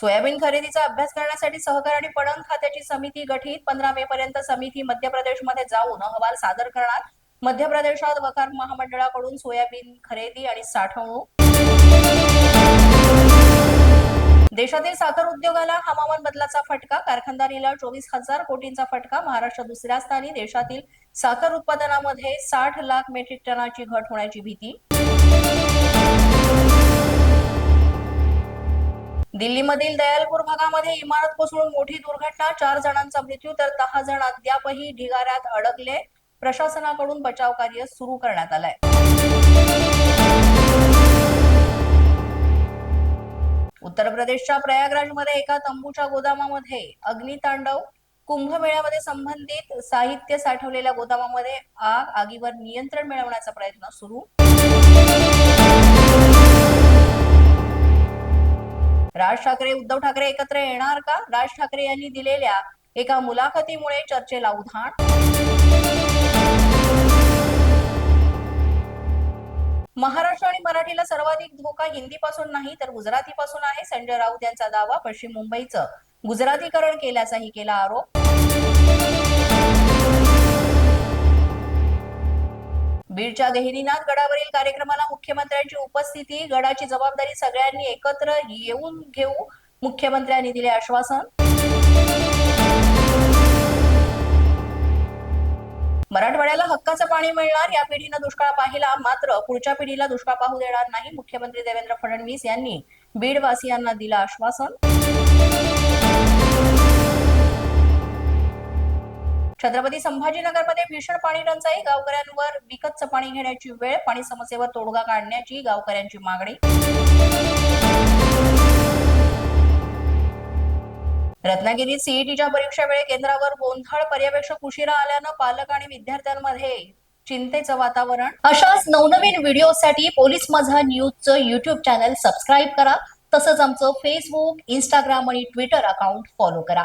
Soybean खरेदीचा अभ्यास करण्यासाठी सहकार आणि पणन खात्याची समिती गठीत पंधरा मे पर्यंत समिती मध्य प्रदेशमध्ये जाऊन अहवाल सादर करणार. मध्य प्रदेशात वकार महामंडळाकडून सोयाबीन खरेदी आणि साठवणूक. देशातील साखर उद्योगाला हवामान बदलाचा फटका कारखानदारीला चोवीस हजार कोटींचा फटका महाराष्ट्र दुसऱ्या स्थानी देशातील साखर उत्पादनामध्ये साठ लाख मेट्रिक टनाची घट होण्याची भीती. दिल्लीमधील दयालपूर भागामध्ये इमारत कोसळून मोठी दुर्घटना चार जणांचा मृत्यू तर दहा जण अद्यापही ढिगाऱ्यात अडकले. प्रशासनाकडून बचाव कार्य सुरू करण्यात आलंय. उत्तर प्रदेशच्या प्रयागराजमध्ये एका तंबूच्या गोदामामध्ये अग्नितांडव कुंभमेळ्यामध्ये संबंधित साहित्य साठवलेल्या गोदामामध्ये आग आगीवर नियंत्रण मिळवण्याचा प्रयत्न सुरू. राज ठाकरे उद्धव ठाकरे एकत्र येणार का? राज ठाकरे यांनी दिलेल्या एका मुलाखतीमुळे चर्चेला उधाण? महाराष्ट्र आणि मराठीला सर्वाधिक धोका हिंदीपासून नाही तर गुजरातीपासून आहे संजय राऊत यांचा दावा पश्चिम मुंबईचं गुजरातीकरण केल्याचाही केला आरोप. बीडच्या गहिनीनाथ गडावरील कार्यक्रमाला मुख्यमंत्र्यांची उपस्थिती गडाची जबाबदारी सगळ्यांनी एकत्र येऊन घेऊ मुख्यमंत्र्यांनी दिले आश्वासन. मराठवाड्याला हक्काचं पाणी मिळणार या पिढीनं दुष्काळ पाहिला मात्र पुढच्या पिढीला दुष्काळ पाहू देणार नाही मुख्यमंत्री देवेंद्र फडणवीस यांनी. बीडवासियांना दिलं आश्वासन. छत्रपती संभाजीनगरमध्ये भीषण पाणी टंचाई गावकऱ्यांवर विकतचं पाणी घेण्याची वेळ पाणी समस्येवर तोडगा काढण्याची गावकऱ्यांची मागणी. रत्नागिरीत सीईटीच्या परीक्षा वेळे केंद्रावर गोंधळ पर्यवेक्षक उशिरा आल्यानं पालक आणि विद्यार्थ्यांमध्ये चिंतेचं वातावरण. अशाच नवनवीन व्हिडिओसाठी पोलीस माझा न्यूजचं युट्यूब चॅनल सबस्क्राईब करा. तसंच आमचं फेसबुक इंस्टाग्राम आणि ट्विटर अकाउंट फॉलो करा.